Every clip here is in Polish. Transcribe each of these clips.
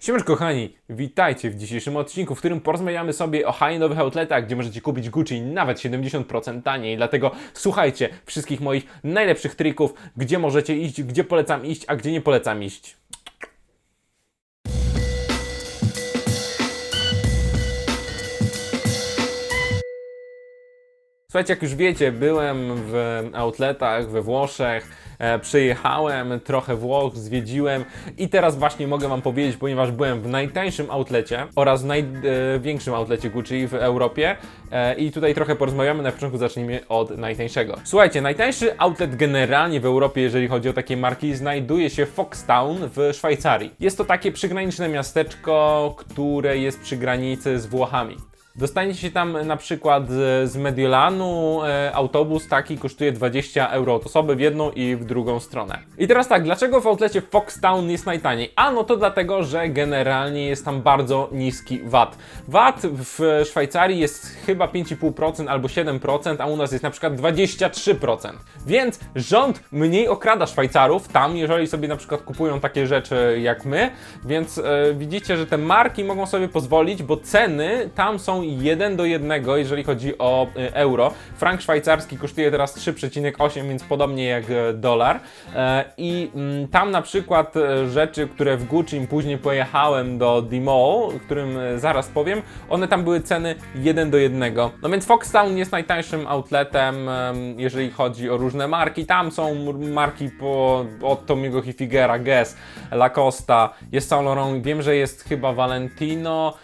Siemanko kochani, witajcie w dzisiejszym odcinku, w którym porozmawiamy sobie o high-endowych outletach, gdzie możecie kupić Gucci nawet 70% taniej. Dlatego słuchajcie wszystkich moich najlepszych trików, gdzie możecie iść, gdzie polecam iść, a gdzie nie polecam iść. Słuchajcie, jak już wiecie, byłem w outletach we Włoszech, przyjechałem, trochę Włoch zwiedziłem i teraz właśnie mogę Wam powiedzieć, ponieważ byłem w najtańszym outlecie oraz największym outlecie Gucci w Europie e, i tutaj trochę porozmawiamy, na początku zacznijmy od najtańszego. Słuchajcie, najtańszy outlet generalnie w Europie, jeżeli chodzi o takie marki, znajduje się Foxtown w Szwajcarii. Jest to takie przygraniczne miasteczko, które jest przy granicy z Włochami. Dostaniecie się tam na przykład z Mediolanu, e, autobus taki kosztuje 20 euro od osoby w jedną i w drugą stronę. I teraz tak, dlaczego w outlecie Foxtown jest najtaniej? A no to dlatego, że generalnie jest tam bardzo niski VAT. VAT w Szwajcarii jest chyba 5,5% albo 7%, a u nas jest na przykład 23%. Więc rząd mniej okrada Szwajcarów tam, jeżeli sobie na przykład kupują takie rzeczy jak my, więc e, widzicie, że te marki mogą sobie pozwolić, bo ceny tam są 1 do 1, jeżeli chodzi o e, euro. Frank szwajcarski kosztuje teraz 3,8, więc podobnie jak e, dolar. E, I mm, tam na przykład e, rzeczy, które w Gucci później pojechałem do Dimo, którym e, zaraz powiem, one tam były ceny 1 do 1. No więc Foxtown jest najtańszym outletem, em, jeżeli chodzi o różne marki. Tam są marki po, od Tomiego Hilfigera, Guess, Lacosta, jest Saint Laurent, wiem, że jest chyba Valentino,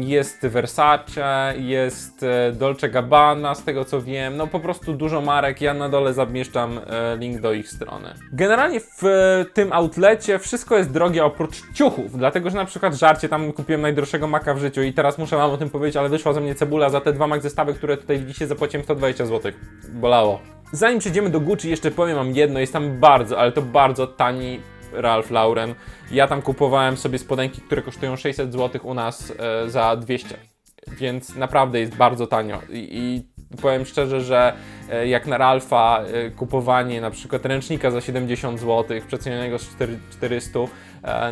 jest Versace, jest e, Dolce Gabbana, z tego co wiem, no po prostu dużo marek, ja na dole zamieszczam e, link do ich strony. Generalnie w e, tym outlecie wszystko jest drogie oprócz ciuchów, dlatego że na przykład żarcie, tam kupiłem najdroższego maka w życiu i teraz muszę wam o tym powiedzieć, ale wyszła ze mnie cebula za te dwa mak zestawy, które tutaj widzicie, zapłaciłem 120 zł. Bolało. Zanim przejdziemy do Gucci, jeszcze powiem wam jedno, jest tam bardzo, ale to bardzo tani Ralph Lauren. Ja tam kupowałem sobie spodenki, które kosztują 600 zł u nas e, za 200. Więc naprawdę jest bardzo tanio. I, i powiem szczerze, że e, jak na Ralfa e, kupowanie na przykład ręcznika za 70 zł, przecenionego z 4 400, e,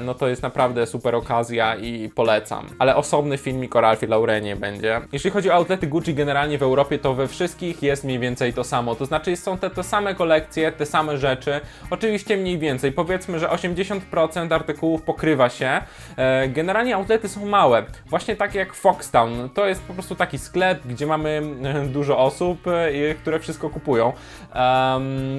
no to jest naprawdę super okazja i polecam. Ale osobny filmik o Ralfie Laurenie będzie. Jeśli chodzi o outlety Gucci generalnie w Europie, to we wszystkich jest mniej więcej to samo. To znaczy są te, te same kolekcje, te same rzeczy. Oczywiście mniej więcej. Powiedzmy, że 80% artykułów pokrywa się. E, Generalnie outlety są małe. Właśnie takie jak Foxtown. To jest po prostu taki sklep, gdzie mamy e, dużo osób, e, które wszystko kupują.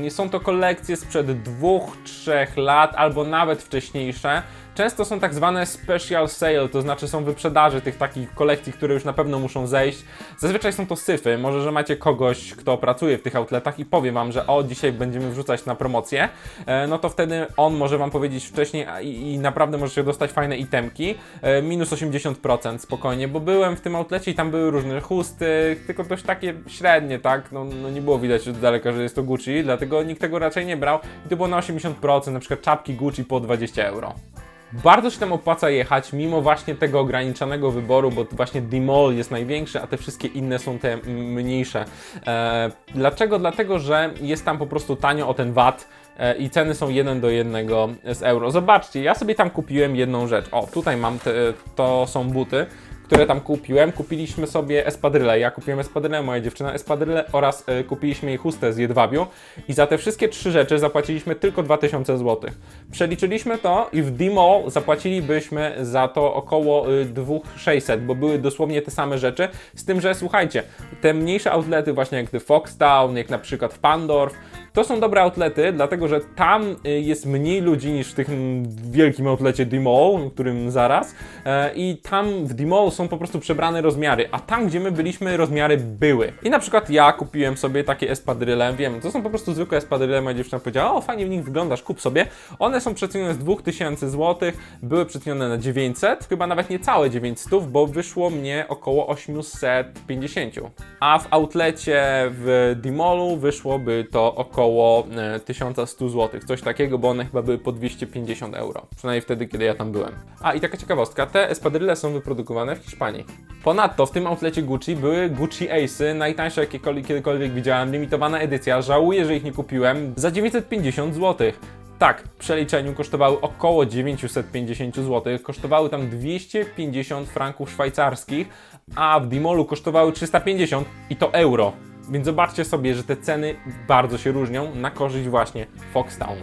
Są to kolekcje sprzed dwóch, trzech lat, albo nawet wcześniejsze. jeszcze Często są tak zwane special sale, to znaczy są wyprzedaże tych takich kolekcji, które już na pewno muszą zejść. Zazwyczaj są to syfy, może że macie kogoś, kto pracuje w tych outletach i powie wam, że o, dzisiaj będziemy wrzucać na promocję, e, no to wtedy on może wam powiedzieć wcześniej i, i naprawdę możecie dostać fajne itemki, e, minus 80% spokojnie, bo byłem w tym outlecie i tam były różne chusty, tylko dość takie średnie, tak, no, no nie było widać od daleka, że jest to Gucci, dlatego nikt tego raczej nie brał i to było na 80%, na przykład czapki Gucci po 20 euro. Bardzo się tam opłaca jechać, mimo właśnie tego ograniczonego wyboru, bo właśnie D-Mall jest największy, a te wszystkie inne są te mniejsze. E, dlaczego? Dlatego, że jest tam po prostu tanio o ten VAT e, i ceny są 1 do 1 z euro. Zobaczcie, ja sobie tam kupiłem jedną rzecz. O, tutaj mam, te, to są buty które tam kupiłem. Kupiliśmy sobie espadryle. Ja kupiłem espadryle, moja dziewczyna espadryle oraz e, kupiliśmy jej chustę z jedwabiu. I za te wszystkie trzy rzeczy zapłaciliśmy tylko 2000 zł. Przeliczyliśmy to i w Dimo zapłacilibyśmy za to około y, 2600, bo były dosłownie te same rzeczy. Z tym, że słuchajcie, te mniejsze outlety, właśnie jak The Foxtown, jak na przykład w Pandorf, to są dobre outlety, dlatego że tam y, jest mniej ludzi niż w tych mm, wielkim outlecie Dimo, którym zaraz. E, I tam w Dimo są po prostu przebrane rozmiary, a tam, gdzie my byliśmy, rozmiary były. I na przykład ja kupiłem sobie takie espadryle, wiem, to są po prostu zwykłe espadryle, moja dziewczyna powiedziała, o fajnie w nich wyglądasz, kup sobie. One są przecenione z 2000 zł, były przecenione na 900, chyba nawet nie całe 900, bo wyszło mnie około 850. A w outlecie w Dimolu wyszłoby to około e, 1100 zł, coś takiego, bo one chyba były po 250 euro. Przynajmniej wtedy, kiedy ja tam byłem. A i taka ciekawostka, te espadryle są wyprodukowane w Hiszpanii. Ponadto w tym outlecie Gucci były Gucci Ace'y, najtańsze jakiekolwiek kiedykolwiek widziałem, limitowana edycja. Żałuję, że ich nie kupiłem za 950 zł. Tak, w przeliczeniu kosztowały około 950 zł, kosztowały tam 250 franków szwajcarskich, a w Dimolu kosztowały 350 i to euro. Więc zobaczcie sobie, że te ceny bardzo się różnią na korzyść właśnie Foxtown.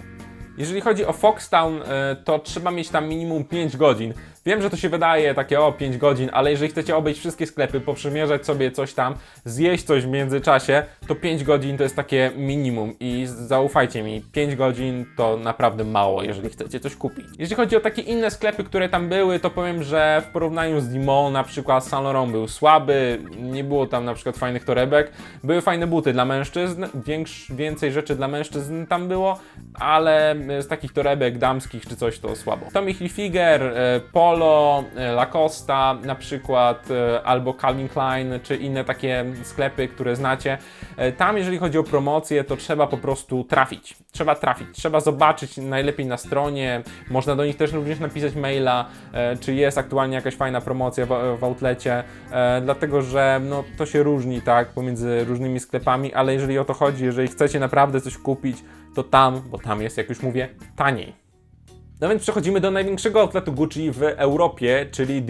Jeżeli chodzi o Foxtown, e, to trzeba mieć tam minimum 5 godzin. Wiem, że to się wydaje takie o 5 godzin, ale jeżeli chcecie obejść wszystkie sklepy, poprzymierzać sobie coś tam, zjeść coś w międzyczasie, to 5 godzin to jest takie minimum i zaufajcie mi, 5 godzin to naprawdę mało, jeżeli chcecie coś kupić. Jeżeli chodzi o takie inne sklepy, które tam były, to powiem, że w porównaniu z Dimon na przykład Saint Laurent był słaby, nie było tam na przykład fajnych torebek, były fajne buty dla mężczyzn, większ, więcej rzeczy dla mężczyzn tam było, ale z takich torebek damskich czy coś to słabo. Tommy Hilfiger, e, Polo, e, Lacosta na przykład, e, albo Calvin Klein, czy inne takie sklepy, które znacie. E, Tam, jeżeli chodzi o promocję, to trzeba po prostu trafić. Trzeba trafić, trzeba zobaczyć najlepiej na stronie. Można do nich też również napisać maila, czy jest aktualnie jakaś fajna promocja w, w outlecie, dlatego że no, to się różni tak pomiędzy różnymi sklepami, ale jeżeli o to chodzi, jeżeli chcecie naprawdę coś kupić, to tam, bo tam jest, jak już mówię, taniej. No więc przechodzimy do największego outletu Gucci w Europie, czyli.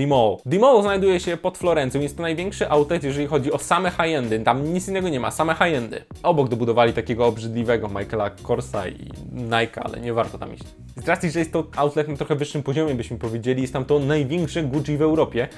The Mall znajduje się pod Florencją, jest to największy outlet, jeżeli chodzi o same high-endy. Tam nic innego nie ma, same high-endy. Obok dobudowali takiego obrzydliwego Michaela Korsa i Nike, ale nie warto tam iść. Z racji, że jest to outlet na trochę wyższym poziomie, byśmy powiedzieli, jest tam to największe Gucci w Europie.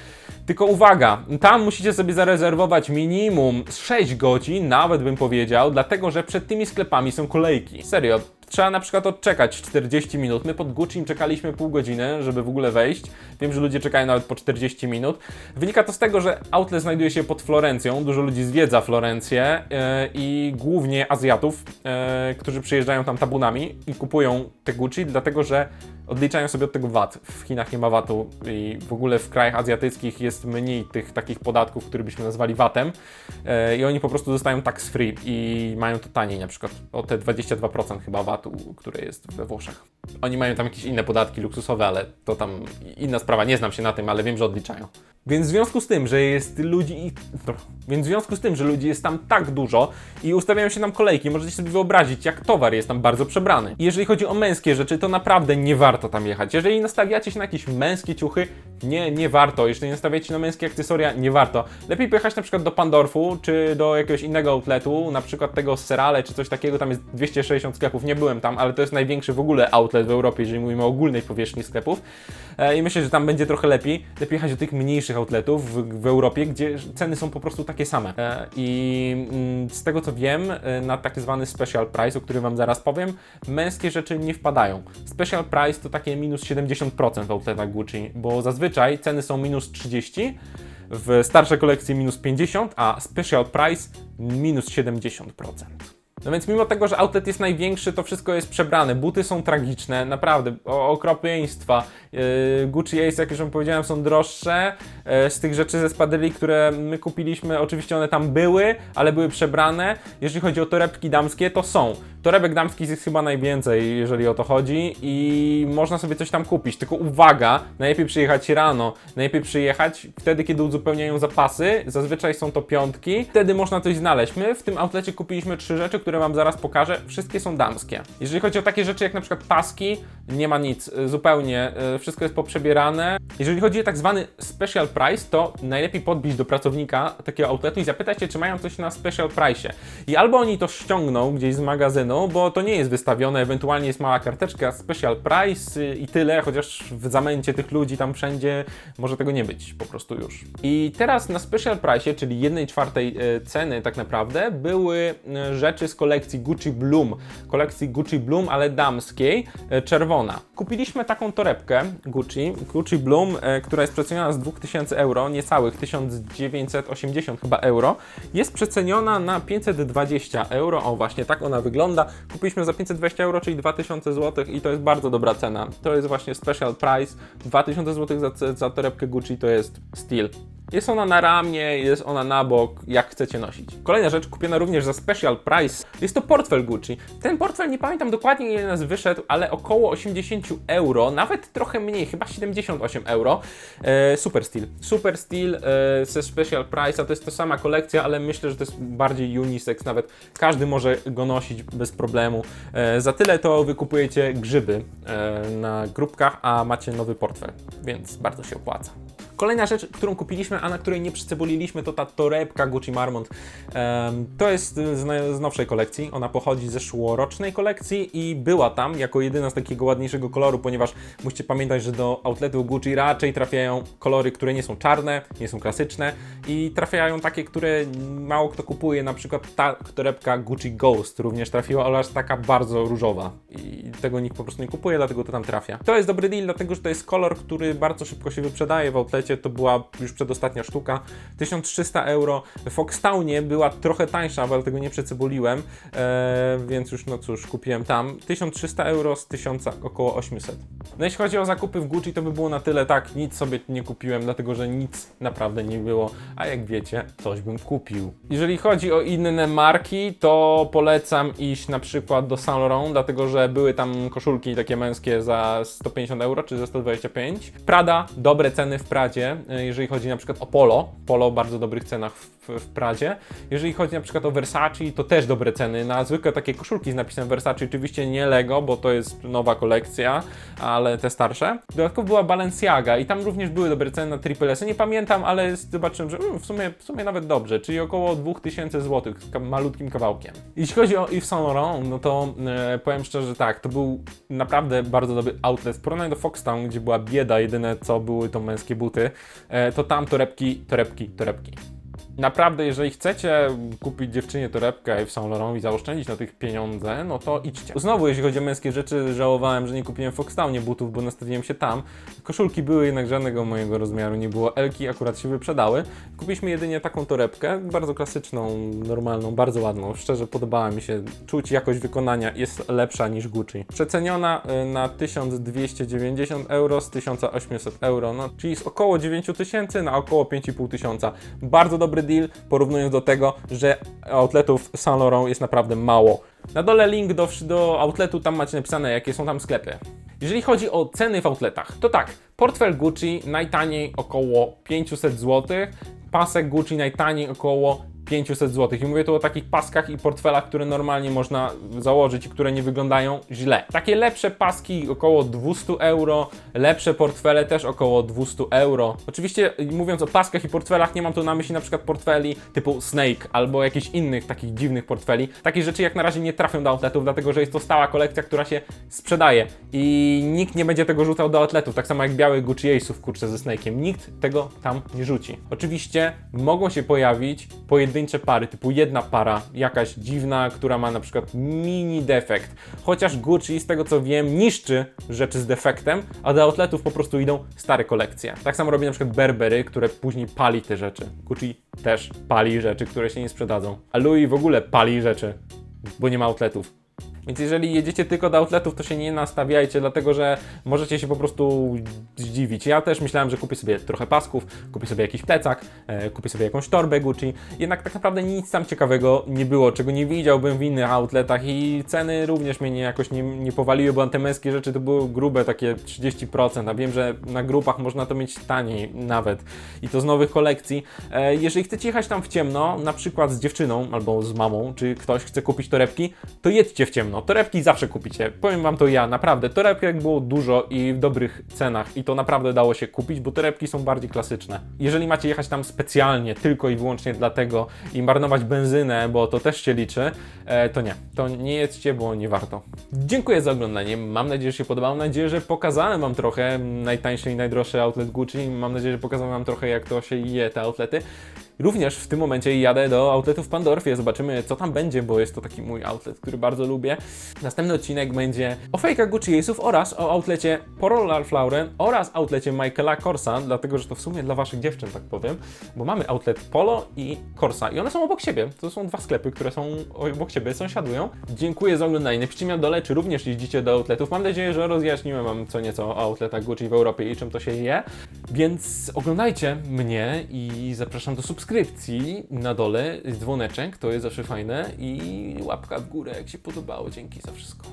Tylko uwaga, tam musicie sobie zarezerwować minimum 6 godzin, nawet bym powiedział, dlatego że przed tymi sklepami są kolejki. Serio, Trzeba na przykład odczekać 40 minut. My pod Gucci czekaliśmy pół godziny, żeby w ogóle wejść. Wiem, że ludzie czekają nawet po 40 minut. Wynika to z tego, że outlet znajduje się pod Florencją. Dużo ludzi zwiedza Florencję yy, i głównie Azjatów, yy, którzy przyjeżdżają tam tabunami i kupują te Gucci, dlatego że odliczają sobie od tego VAT. W Chinach nie ma VAT-u i w ogóle w krajach azjatyckich jest mniej tych takich podatków, które byśmy nazwali VAT-em yy, i oni po prostu dostają tax free i mają to taniej, na przykład o te 22% chyba VAT-u, które jest we Włoszech. Oni mają tam jakieś inne podatki luksusowe, ale to tam inna sprawa, nie znam się na tym, ale wiem, że odliczają. Więc w związku z tym, że jest ludzi no, Więc w związku z tym, że ludzi jest tam tak dużo i ustawiają się tam kolejki, możecie sobie wyobrazić, jak towar jest tam bardzo przebrany. Jeżeli chodzi o męskie rzeczy, to naprawdę nie warto tam jechać. Jeżeli nastawiacie się na jakieś męskie ciuchy, nie, nie warto. Jeżeli nastawiacie się na męskie akcesoria, nie warto. Lepiej pojechać na przykład do Pandorfu, czy do jakiegoś innego outletu, na przykład tego Serale, czy coś takiego, tam jest 260 sklepów, nie byłem tam, ale to jest największy w ogóle outlet w Europie, jeżeli mówimy o ogólnej powierzchni sklepów. E, I myślę, że tam będzie trochę lepiej. Lepiej jechać do tych mniejszych outletów w, w Europie, gdzie ceny są po prostu takie same. E, I mm, z tego co wiem, e, na tak zwany special price, o którym Wam zaraz powiem, męskie rzeczy nie wpadają. Special price to takie minus 70% w outletach Gucci, bo zazwyczaj ceny są minus 30, w starszej kolekcji minus 50, a special price minus 70%. No więc mimo tego, że outlet jest największy, to wszystko jest przebrane. Buty są tragiczne, naprawdę, o, okropieństwa. Yy, Gucci Ace, jak już wam powiedziałem, są droższe. Yy, z tych rzeczy ze spadyli, które my kupiliśmy, oczywiście one tam były, ale były przebrane. Jeżeli chodzi o torebki damskie, to są. Torebek damskich jest chyba najwięcej, jeżeli o to chodzi i można sobie coś tam kupić. Tylko uwaga, najlepiej przyjechać rano, najlepiej przyjechać wtedy, kiedy uzupełniają zapasy. Zazwyczaj są to piątki, wtedy można coś znaleźć. My w tym outlecie kupiliśmy trzy rzeczy, które Wam zaraz pokażę. Wszystkie są damskie. Jeżeli chodzi o takie rzeczy jak na przykład paski, nie ma nic, y, zupełnie. y, Wszystko jest poprzebierane. Jeżeli chodzi o tak zwany special price, to najlepiej podbić do pracownika takiego outletu i zapytać się, czy mają coś na special price. I albo oni to ściągną gdzieś z magazynu, bo to nie jest wystawione, ewentualnie jest mała karteczka special price y, i tyle, chociaż w zamęcie tych ludzi tam wszędzie może tego nie być po prostu już. I teraz na special price, czyli 1 czwartej ceny tak naprawdę, były rzeczy z kolekcji Gucci Bloom, kolekcji Gucci Bloom, ale damskiej, e, czerwona. Kupiliśmy taką torebkę Gucci, Gucci Bloom, e, która jest przeceniona z 2000 euro, niecałych 1980 chyba euro, jest przeceniona na 520 euro, o właśnie tak ona wygląda. Kupiliśmy za 520 euro, czyli 2000 zł i to jest bardzo dobra cena. To jest właśnie special price, 2000 zł za, za torebkę Gucci to jest steal. Jest ona na ramię, jest ona na bok, jak chcecie nosić. Kolejna rzecz, kupiona również za special price, jest to portfel Gucci. Ten portfel, nie pamiętam dokładnie ile nas wyszedł, ale około 80 euro, nawet trochę mniej, chyba 78 euro. E, super Steel. Super Steel e, ze special price, a to jest ta sama kolekcja, ale myślę, że to jest bardziej unisex, nawet każdy może go nosić bez problemu. E, za tyle to wykupujecie grzyby e, na grupkach, a macie nowy portfel, więc bardzo się opłaca. Kolejna rzecz, którą kupiliśmy, a na której nie przycebuliliśmy, to ta torebka Gucci Marmont. To jest z, nowszej kolekcji. Ona pochodzi z zeszłorocznej kolekcji i była tam jako jedyna z takiego ładniejszego koloru, ponieważ musicie pamiętać, że do outletu Gucci raczej trafiają kolory, które nie są czarne, nie są klasyczne i trafiają takie, które mało kto kupuje. Na przykład ta torebka Gucci Ghost również trafiła, aż taka bardzo różowa tego nikt po prostu nie kupuje, dlatego to tam trafia. To jest dobry deal, dlatego że to jest kolor, który bardzo szybko się wyprzedaje w outlecie. To była już przedostatnia sztuka. 1300 euro. W Foxtownie była trochę tańsza, ale tego nie przecebuliłem, e, więc już no cóż, kupiłem tam. 1300 euro z 1000 około 800. No jeśli chodzi o zakupy w Gucci, to by było na tyle tak, nic sobie nie kupiłem, dlatego że nic naprawdę nie było, a jak wiecie, coś bym kupił. Jeżeli chodzi o inne marki, to polecam iść na przykład do Saint Laurent, dlatego że były tam koszulki takie męskie za 150 euro czy za 125. Prada, dobre ceny w Pradzie, e, jeżeli chodzi na przykład o Polo. Polo bardzo dobrych cenach w, w Pradzie. Jeżeli chodzi na przykład o Versace, to też dobre ceny na zwykłe takie koszulki z napisem Versace, oczywiście nie Lego, bo to jest nowa kolekcja, ale te starsze. Dodatkowo była Balenciaga i tam również były dobre ceny na Triple S. Nie pamiętam, ale zobaczyłem, że mm, w, sumie, w sumie nawet dobrze, czyli około 2000 zł malutkim kawałkiem. Jeśli chodzi o Yves Saint Laurent, no to e, powiem szczerze, tak, to był naprawdę bardzo dobry outlet. W porównaniu do Foxtown, gdzie była bieda, jedyne co były to męskie buty, e, to tam torebki, torebki, torebki. Naprawdę, jeżeli chcecie kupić dziewczynie torebkę w Saint Laurent i zaoszczędzić na tych pieniądze, no to idźcie. Znowu, jeśli chodzi o męskie rzeczy, żałowałem, że nie kupiłem w Foxtownie butów, bo nastawiłem się tam. Koszulki były jednak żadnego mojego rozmiaru, nie było Elki, akurat się wyprzedały. Kupiliśmy jedynie taką torebkę, bardzo klasyczną, normalną, bardzo ładną. Szczerze podobała mi się, czuć jakość wykonania jest lepsza niż Gucci. Przeceniona y, na 1290 euro z 1800 euro, no czyli z około 9000 na około 5500. tysiąca. Bardzo dobry deal, porównując do tego, że outletów Saint Laurent jest naprawdę mało. Na dole link do, do outletu, tam macie napisane jakie są tam sklepy. Jeżeli chodzi o ceny w outletach, to tak, portfel Gucci najtaniej około 500 zł, pasek Gucci najtaniej około 500 zł. I mówię tu o takich paskach i portfelach, które normalnie można założyć i które nie wyglądają źle. Takie lepsze paski około 200 euro, lepsze portfele też około 200 euro. Oczywiście mówiąc o paskach i portfelach, nie mam tu na myśli na przykład portfeli typu Snake albo jakichś innych takich dziwnych portfeli. Takie rzeczy jak na razie nie trafią do outletów, dlatego że jest to stała kolekcja, która się sprzedaje i nikt nie będzie tego rzucał do outletów. Tak samo jak biały Gucci Ace'ów kurczę ze Snake'iem. Nikt tego tam nie rzuci. Oczywiście mogą się pojawić pojedyncze pary, typu jedna para, jakaś dziwna, która ma na przykład mini defekt. Chociaż Gucci, z tego co wiem, niszczy rzeczy z defektem, a do outletów po prostu idą stare kolekcje. Tak samo robi na przykład Burberry, które później pali te rzeczy. Gucci też pali rzeczy, które się nie sprzedadzą. A Louis w ogóle pali rzeczy, bo nie ma outletów. Więc jeżeli jedziecie tylko do outletów, to się nie nastawiajcie, dlatego że możecie się po prostu zdziwić. Ja też myślałem, że kupię sobie trochę pasków, kupię sobie jakiś plecak, e, kupię sobie jakąś torbę Gucci. Jednak tak naprawdę nic tam ciekawego nie było, czego nie widziałbym w innych outletach i ceny również mnie nie, jakoś nie, nie powaliły, bo te męskie rzeczy to były grube, takie 30%, a wiem, że na grupach można to mieć taniej nawet. I to z nowych kolekcji. E, jeżeli chcecie jechać tam w ciemno, na przykład z dziewczyną albo z mamą, czy ktoś chce kupić torebki, to jedźcie w ciemno. Torebki zawsze kupicie. Powiem wam to ja, naprawdę. Torebek było dużo i w dobrych cenach i to naprawdę dało się kupić, bo torebki są bardziej klasyczne. Jeżeli macie jechać tam specjalnie, tylko i wyłącznie dlatego i marnować benzynę, bo to też się liczy, e, to nie. To nie jedźcie, bo nie warto. Dziękuję za oglądanie. Mam nadzieję, że się podobało. Mam nadzieję, że pokazałem wam trochę najtańszy i najdroższy outlet Gucci. Mam nadzieję, że pokazałem wam trochę, jak to się je te outlety. Również w tym momencie jadę do outletu w Pandorfie, zobaczymy co tam będzie, bo jest to taki mój outlet, który bardzo lubię. Następny odcinek będzie o fejkach Gucci Ace'ów oraz o outlecie Ralph Lauren oraz outlecie Michaela Korsa, dlatego że to w sumie dla waszych dziewczyn, tak powiem, bo mamy outlet Polo i Korsa i one są obok siebie. To są dwa sklepy, które są obok siebie, sąsiadują. Dziękuję za oglądanie. Napiszcie mi na dole, czy również jeździcie do outletów. Mam nadzieję, że rozjaśniłem wam co nieco o outletach Gucci w Europie i czym to się je. Więc oglądajcie mnie i zapraszam do subskrypcji na dole, dzwoneczek, to jest zawsze fajne i łapka w górę, jak się podobało. Dzięki za wszystko.